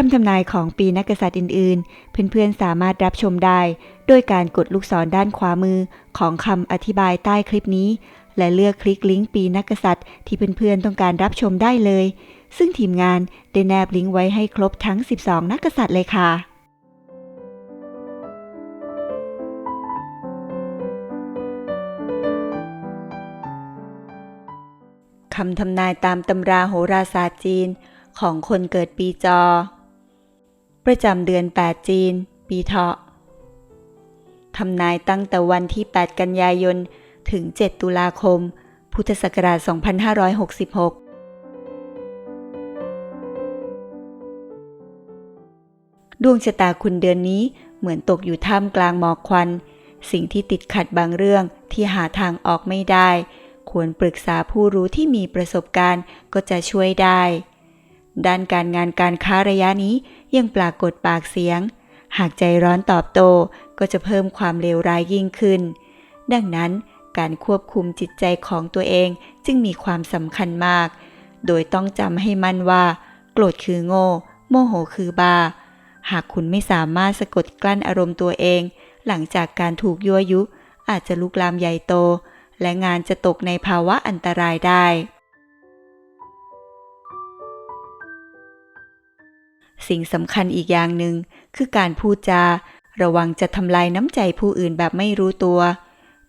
คำทำนายของปีนักกษัตริย์อื่น ๆ เพื่อนๆสามารถรับชมได้ โดยการกดลูกศรด้านขวามือของคำอธิบายใต้คลิปนี้ และเลือกคลิกลิงก์ปีนักกษัตริย์ที่เพื่อนๆต้องการรับชมได้เลย ซึ่งทีมงานได้แนบลิงก์ไว้ให้ครบทั้ง 12 นักกษัตริย์เลยค่ะคำทำนายตามตำราโหราศาสตร์จีนของคนเกิดปีจอ ประจำเดือน 8 จีน ปีเถาะทำนายตั้งแต่วันที่ 8 กันยายน ถึง 7 ตุลาคม พุทธศักราช 2566ดวงชะตาคุณเดือนนี้เหมือนตกอยู่ท่ามกลางหมอกควัน สิ่งที่ติดขัดบางเรื่องที่หาทางออกไม่ได้ ควรปรึกษาผู้รู้ที่มีประสบการณ์ก็จะช่วยได้ ด้านการงานการค้าระยะนี้ยังปรากฏปากเสียง หากใจร้อนตอบโต้ก็จะเพิ่มความเลวร้ายยิ่งขึ้น ดังนั้นการควบคุมจิตใจของตัวเองจึงมีความสำคัญมาก โดยต้องจำให้มั่นว่า โกรธคือโง่ โมโหคือบา หากคุณไม่สามารถสะกดกลั้นอารมณ์ตัวเอง หลังจากการถูกยั่วยุ อาจจะลุกลามใหญ่โต และงานจะตกในภาวะอันตรายได้ สิ่งสำคัญอีกอย่างหนึ่งคือการพูดจา ระวังจะทำลายน้ำใจผู้อื่นแบบไม่รู้ตัว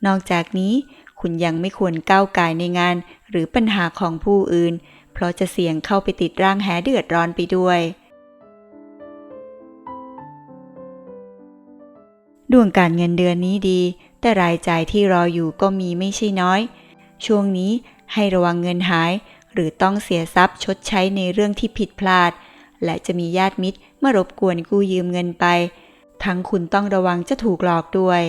นอกจากนี้คุณยังไม่ควรก้าวไก่ในงาน หรือปัญหาของผู้อื่น เพราะจะเสี่ยงเข้าไปติดร่างแหเดือดร้อนไปด้วย ดวงการเงินเดือนนี้ดี แต่รายจ่ายที่รออยู่ก็มีไม่ใช่น้อย ช่วงนี้ให้ระวังเงินหาย หรือต้องเสียทรัพย์ชดใช้ในเรื่องที่ผิดพลาด และจะมีญาติมิตรมารบกวนกู้ยืมเงินไป ทั้งคุณต้องระวังจะถูกหลอกด้วย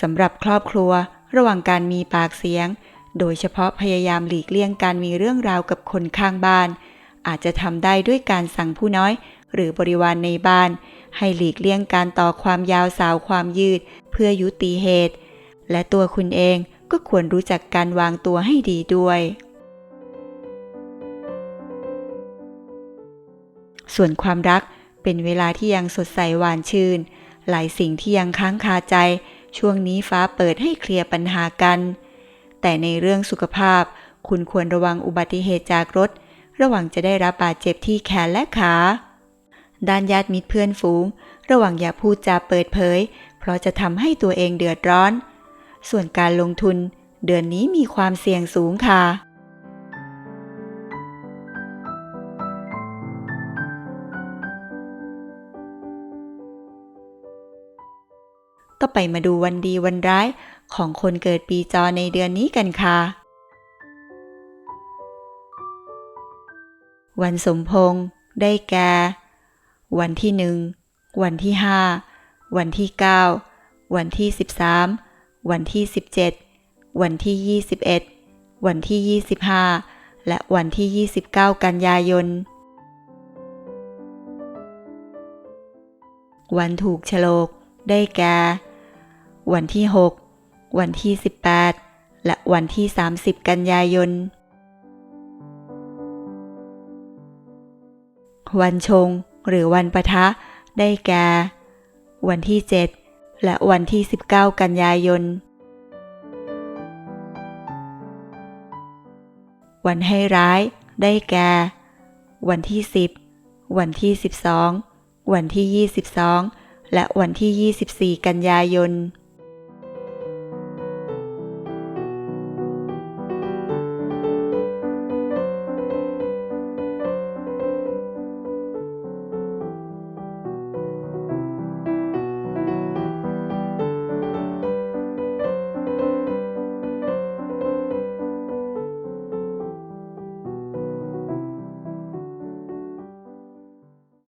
สำหรับครอบครัว ระหว่างการมีปากเสียง โดยเฉพาะพยายามหลีกเลี่ยงการมีเรื่องราวกับคนข้างบ้าน อาจจะทำได้ด้วยการสั่งผู้น้อย หรือบริวารในบ้าน ให้หลีกเลี่ยงการต่อความยาวสาวความยืด เพื่อยุติเหตุ และตัวคุณเองก็ควรรู้จักการวางตัวให้ดีด้วย ส่วนความรักเป็นเวลาที่ยังสดใสหวานชื่น หลายสิ่งที่ยังค้างคาใจ ช่วงนี้ฟ้าเปิดให้เคลียร์ปัญหากัน แต่ในเรื่องสุขภาพ คุณควรระวังอุบัติเหตุจากรถ ระวังจะได้รับบาดเจ็บที่แขนและขา ด้านญาติมิตรเพื่อนฝูง ระวังอย่าพูดจาเปิดเผย เพราะจะทำให้ตัวเองเดือดร้อน ส่วนการลงทุน เดือนนี้มีความเสี่ยงสูงค่ะ ต่อไปมาดูวันดีวันร้าย ของคนเกิดปีจอในเดือนนี้กันค่ะ วันสมพงษ์ได้แก่ วันที่หนึ่ง วันที่ห้า วันที่เก้า วันที่สิบสาม วันที่สิบเจ็ด วันที่ยี่สิบเอ็ด วันที่ยี่สิบห้า และวันที่ยี่สิบเก้ากันยายนวันถูกฉลก ได้แก่ วันที่ 6 วันที่ 18 และวันที่ 30 กันยายน วันชงหรือวันปะทะ ได้แก่ วันที่ 7 และวันที่ 19 กันยายน วันให้ร้าย ได้แก่ วันที่ 10 วันที่ 12 วันที่ 22และวันที่ 24 กันยายน